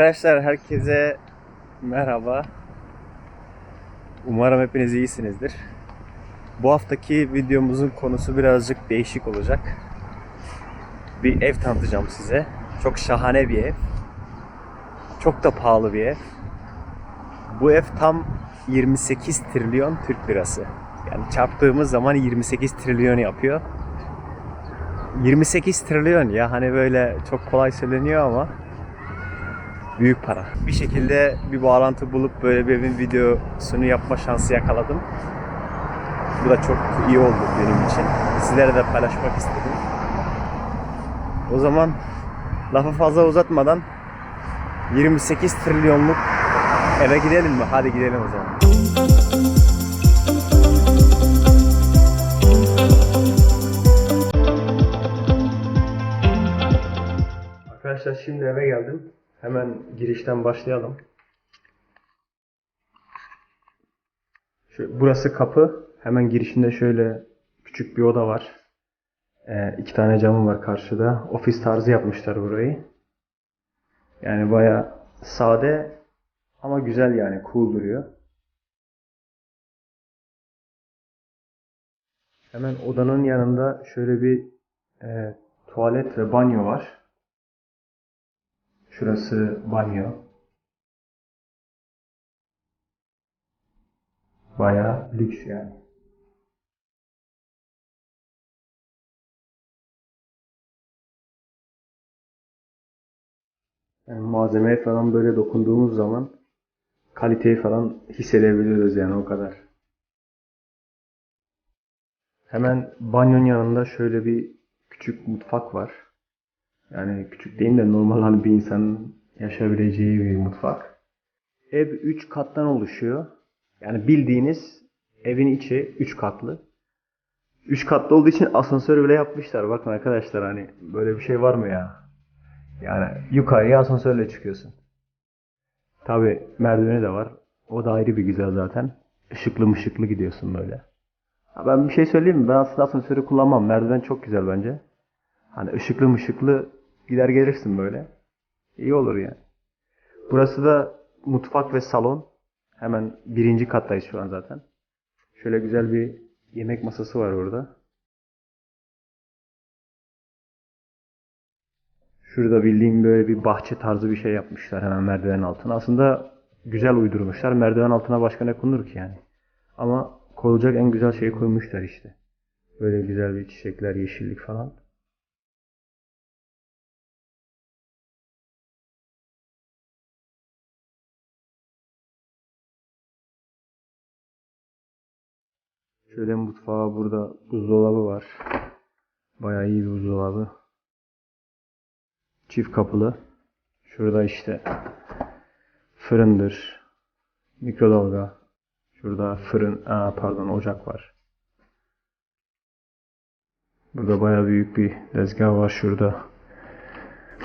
Arkadaşlar herkese merhaba. Umarım hepiniz iyisinizdir. Bu haftaki videomuzun konusu birazcık değişik olacak. Bir ev tanıtacağım size. Çok şahane bir ev. Çok da pahalı bir ev. Bu ev tam 28 trilyon Türk lirası. Yani çarptığımız zaman 28 trilyon yapıyor. 28 trilyon ya hani böyle çok kolay söyleniyor ama büyük para. Bir şekilde bir bağlantı bulup böyle bir evin videosunu yapma şansı yakaladım. Bu da çok iyi oldu benim için. Sizlere de paylaşmak istedim. O zaman lafı fazla uzatmadan 28 trilyonluk eve gidelim mi? Hadi gidelim o zaman. Arkadaşlar şimdi eve geldim. Hemen girişten başlayalım. Şu, burası kapı. Hemen girişinde şöyle küçük bir oda var. Ee, iki tane camı var karşıda. Ofis tarzı yapmışlar burayı. Yani baya sade ama güzel yani cool duruyor. Hemen odanın yanında şöyle bir e, tuvalet ve banyo var. Şurası banyo. Bayağı lüks yani. Yani malzemeye falan böyle dokunduğumuz zaman kaliteyi falan hissedebiliyoruz yani o kadar. Hemen banyonun yanında şöyle bir küçük mutfak var. Yani küçük değil de normal hani bir insanın yaşayabileceği bir mutfak. Ev 3 kattan oluşuyor. Yani bildiğiniz evin içi 3 katlı. 3 katlı olduğu için asansör bile yapmışlar. Bakın arkadaşlar hani böyle bir şey var mı ya? Yani yukarıya asansörle çıkıyorsun. Tabi merdiveni de var. O da ayrı bir güzel zaten. Işıklı mışıklı gidiyorsun böyle. Ha ben bir şey söyleyeyim mi? Ben aslında asansörü kullanmam. Merdiven çok güzel bence. Hani ışıklı mışıklı gider gelirsin böyle. İyi olur yani. Burası da mutfak ve salon. Hemen birinci kattayız şu an zaten. Şöyle güzel bir yemek masası var orada. Şurada bildiğim böyle bir bahçe tarzı bir şey yapmışlar hemen merdivenin altına. Aslında güzel uydurmuşlar. Merdiven altına başka ne konur ki yani. Ama koyulacak en güzel şeyi koymuşlar işte. Böyle güzel bir çiçekler, yeşillik falan. Şöyle mutfağı burada buzdolabı var. Bayağı iyi bir buzdolabı. Çift kapılı. Şurada işte fırındır. Mikrodalga. Şurada fırın, aa, pardon ocak var. Burada bayağı büyük bir tezgah var şurada.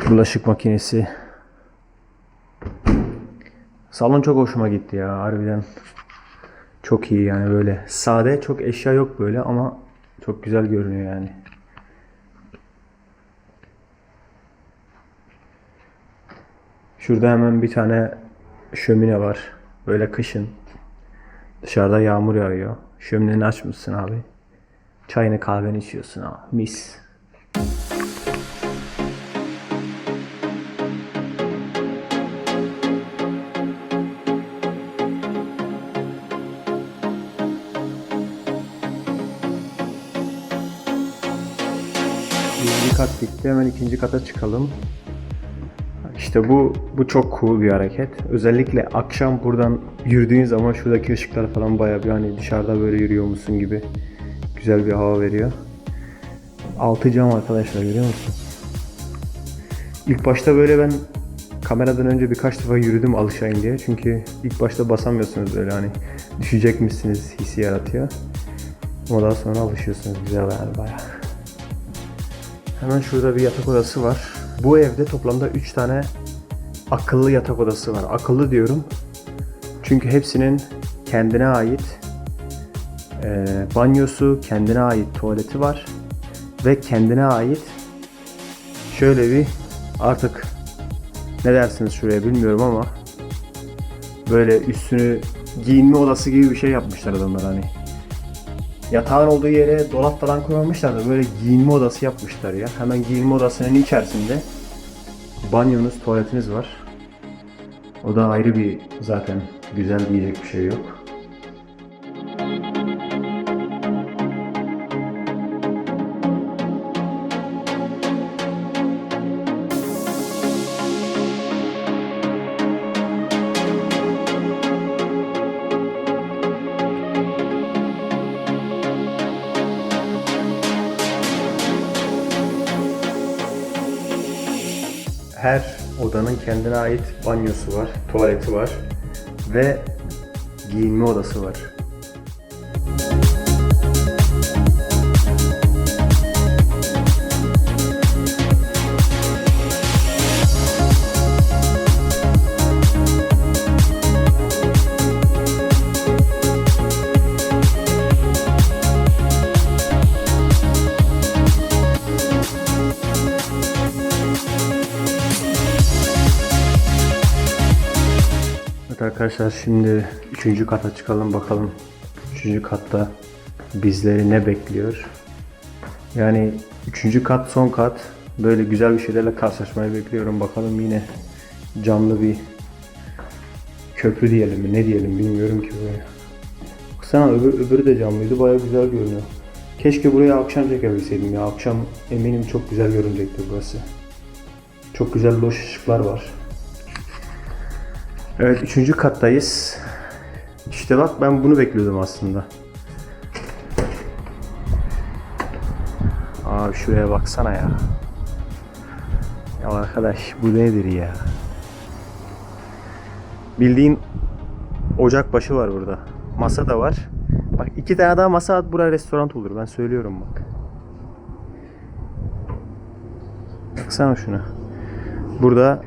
Bulaşık makinesi. Salon çok hoşuma gitti ya harbiden. Çok iyi yani böyle. Sade çok eşya yok böyle ama çok güzel görünüyor yani. Şurada hemen bir tane şömine var. Böyle kışın. Dışarıda yağmur yağıyor. Şömineni açmışsın abi. Çayını kahveni içiyorsun abi. Mis. Birinci kat bitti. Hemen ikinci kata çıkalım. İşte bu bu çok cool bir hareket. Özellikle akşam buradan yürüdüğün zaman şuradaki ışıklar falan bayağı bir hani dışarıda böyle yürüyormuşsun gibi güzel bir hava veriyor. Altı cam arkadaşlar görüyor musun? İlk başta böyle ben kameradan önce birkaç defa yürüdüm alışayım diye. Çünkü ilk başta basamıyorsunuz böyle hani düşecekmişsiniz hissi yaratıyor. Ama daha sonra alışıyorsunuz güzel yani bayağı. Hemen şurada bir yatak odası var. Bu evde toplamda 3 tane akıllı yatak odası var. Akıllı diyorum. Çünkü hepsinin kendine ait e, banyosu, kendine ait tuvaleti var. Ve kendine ait şöyle bir artık ne dersiniz şuraya bilmiyorum ama böyle üstünü giyinme odası gibi bir şey yapmışlar adamlar hani. Yatağın olduğu yere dolap falan koymamışlar da böyle giyinme odası yapmışlar ya. Hemen giyinme odasının içerisinde banyonuz, tuvaletiniz var. O da ayrı bir zaten güzel diyecek bir şey yok. Kendine ait banyosu var, tuvaleti var ve giyinme odası var. Evet arkadaşlar şimdi 3. kata çıkalım bakalım. 3. katta bizleri ne bekliyor? Yani 3. kat son kat böyle güzel bir şeylerle karşılaşmayı bekliyorum. Bakalım yine camlı bir köprü diyelim mi ne diyelim bilmiyorum ki buraya. Baksana öbür, öbürü de camlıydı baya güzel görünüyor. Keşke buraya akşam çekebilseydim ya. Akşam eminim çok güzel görünecektir burası. Çok güzel loş ışıklar var. Evet üçüncü kattayız. İşte bak ben bunu bekliyordum aslında. Abi şuraya baksana ya. Ya arkadaş bu nedir ya? Bildiğin ocak başı var burada. Masa da var. Bak iki tane daha masa at buraya restoran olur. Ben söylüyorum bak. Baksana şuna. Burada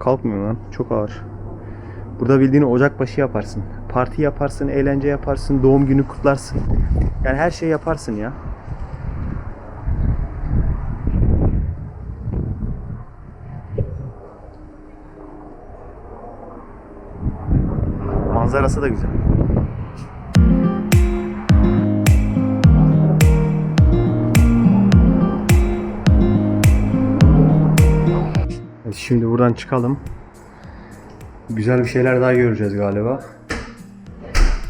kalkmıyor lan. Çok ağır. Burada bildiğin ocakbaşı yaparsın. Parti yaparsın, eğlence yaparsın, doğum günü kutlarsın. Yani her şey yaparsın ya. Manzarası da güzel. Şimdi buradan çıkalım. Güzel bir şeyler daha göreceğiz galiba.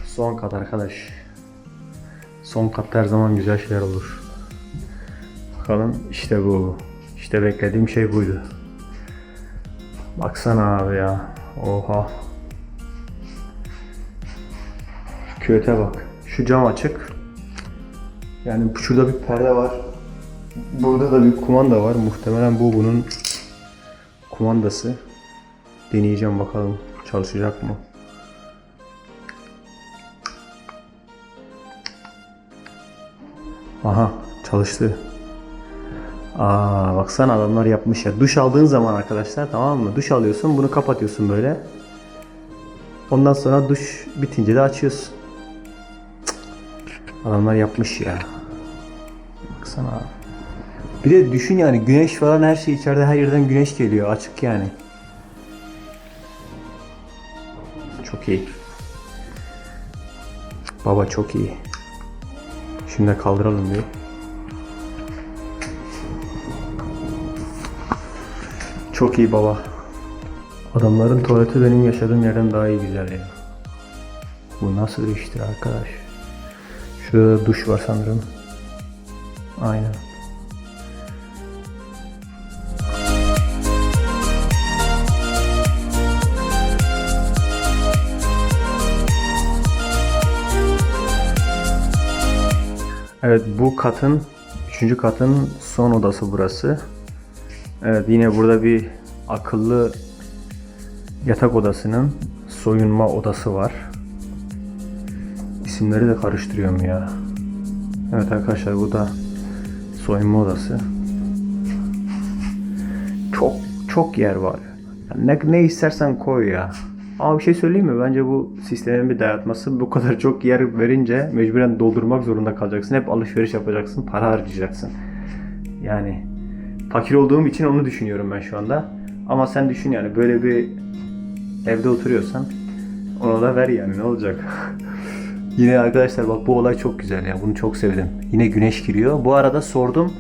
Son kat arkadaş. Son katta her zaman güzel şeyler olur. Bakalım işte bu. İşte beklediğim şey buydu. Baksana abi ya. Oha. Şu köte bak. Şu cam açık. Yani şurada bir perde var. Burada da bir kumanda var. Muhtemelen bu bunun kumandası. Deneyeceğim bakalım çalışacak mı? Aha çalıştı. Aa baksana adamlar yapmış ya. Duş aldığın zaman arkadaşlar tamam mı? Duş alıyorsun bunu kapatıyorsun böyle. Ondan sonra duş bitince de açıyorsun. Cık. Adamlar yapmış ya. Baksana abi. Bir de düşün yani güneş falan her şey içeride her yerden güneş geliyor açık yani. Çok iyi. Baba çok iyi. Şimdi de kaldıralım bir. Çok iyi baba. Adamların tuvaleti benim yaşadığım yerden daha iyi güzel ya. Bu nasıl bir iştir arkadaş? Şurada duş var sanırım. Aynen. Evet bu katın, üçüncü katın son odası burası. Evet yine burada bir akıllı yatak odasının soyunma odası var. İsimleri de karıştırıyorum ya. Evet arkadaşlar bu da soyunma odası. Çok çok yer var. Ne, ne istersen koy ya. Ama bir şey söyleyeyim mi? Bence bu sistemin bir dayatması. Bu kadar çok yer verince mecburen doldurmak zorunda kalacaksın. Hep alışveriş yapacaksın. Para harcayacaksın. Yani fakir olduğum için onu düşünüyorum ben şu anda. Ama sen düşün yani böyle bir evde oturuyorsan ona da ver yani ne olacak? Yine arkadaşlar bak bu olay çok güzel ya. Bunu çok sevdim. Yine güneş giriyor. Bu arada sordum.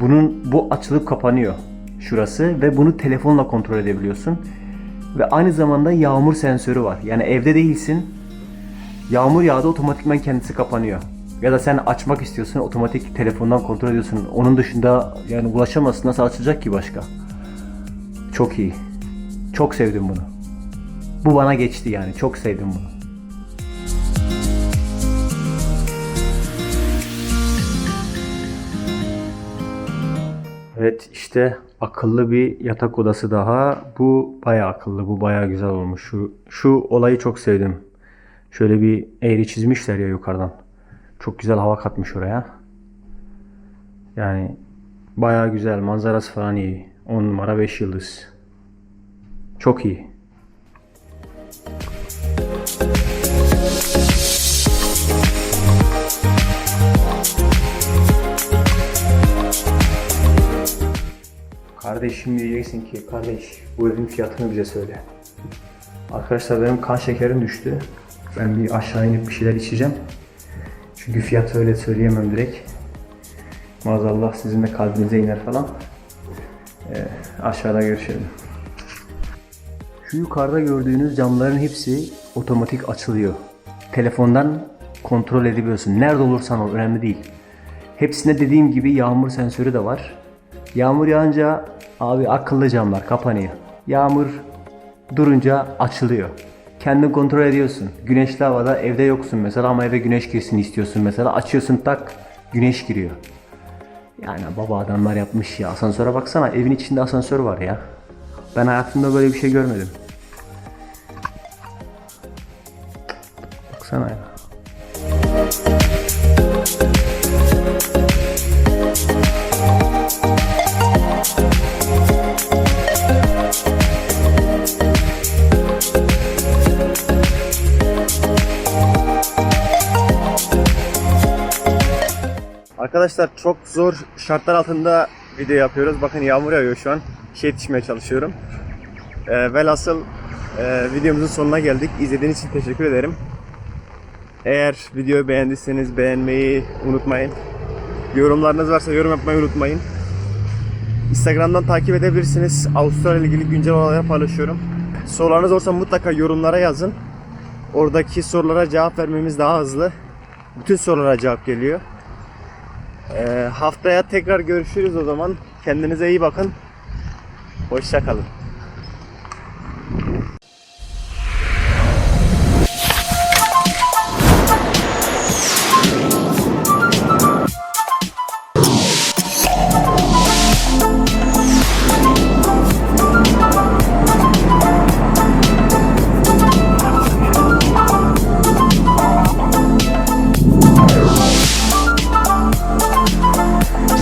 Bunun bu açılıp kapanıyor şurası ve bunu telefonla kontrol edebiliyorsun. Ve aynı zamanda yağmur sensörü var. Yani evde değilsin. Yağmur yağdı otomatikman kendisi kapanıyor. Ya da sen açmak istiyorsun otomatik telefondan kontrol ediyorsun. Onun dışında yani ulaşamazsın. Nasıl açılacak ki başka? Çok iyi. Çok sevdim bunu. Bu bana geçti yani. Çok sevdim bunu. Evet işte akıllı bir yatak odası daha. Bu bayağı akıllı. Bu bayağı güzel olmuş. Şu, şu olayı çok sevdim. Şöyle bir eğri çizmişler ya yukarıdan. Çok güzel hava katmış oraya. Yani bayağı güzel. Manzarası falan iyi. 10 numara 5 yıldız. Çok iyi. Kardeş şimdi diyeceksin ki kardeş bu evin fiyatını bize söyle. Arkadaşlar benim kan şekerim düştü. Ben bir aşağı inip bir şeyler içeceğim. Çünkü fiyatı öyle söyleyemem direkt. Maazallah sizin de kalbinize iner falan. Ee, aşağıda görüşelim. Şu yukarıda gördüğünüz camların hepsi otomatik açılıyor. Telefondan kontrol edebiliyorsun. Nerede olursan ol önemli değil. Hepsinde dediğim gibi yağmur sensörü de var. Yağmur yağınca abi akıllı camlar kapanıyor. Yağmur durunca açılıyor. Kendin kontrol ediyorsun. Güneşli havada evde yoksun mesela ama eve güneş girsin istiyorsun mesela. Açıyorsun tak güneş giriyor. Yani baba adamlar yapmış ya. Asansöre baksana evin içinde asansör var ya. Ben hayatımda böyle bir şey görmedim. Baksana ya. Arkadaşlar çok zor şartlar altında video yapıyoruz. Bakın yağmur yağıyor şu an. Şey yetişmeye çalışıyorum. Ee, velhasıl e, videomuzun sonuna geldik. İzlediğiniz için teşekkür ederim. Eğer videoyu beğendiyseniz beğenmeyi unutmayın. Yorumlarınız varsa yorum yapmayı unutmayın. Instagram'dan takip edebilirsiniz. Avustralya ile ilgili güncel olaylar paylaşıyorum. Sorularınız olursa mutlaka yorumlara yazın. Oradaki sorulara cevap vermemiz daha hızlı. Bütün sorulara cevap geliyor. Ee, haftaya tekrar görüşürüz o zaman. Kendinize iyi bakın. Hoşça kalın.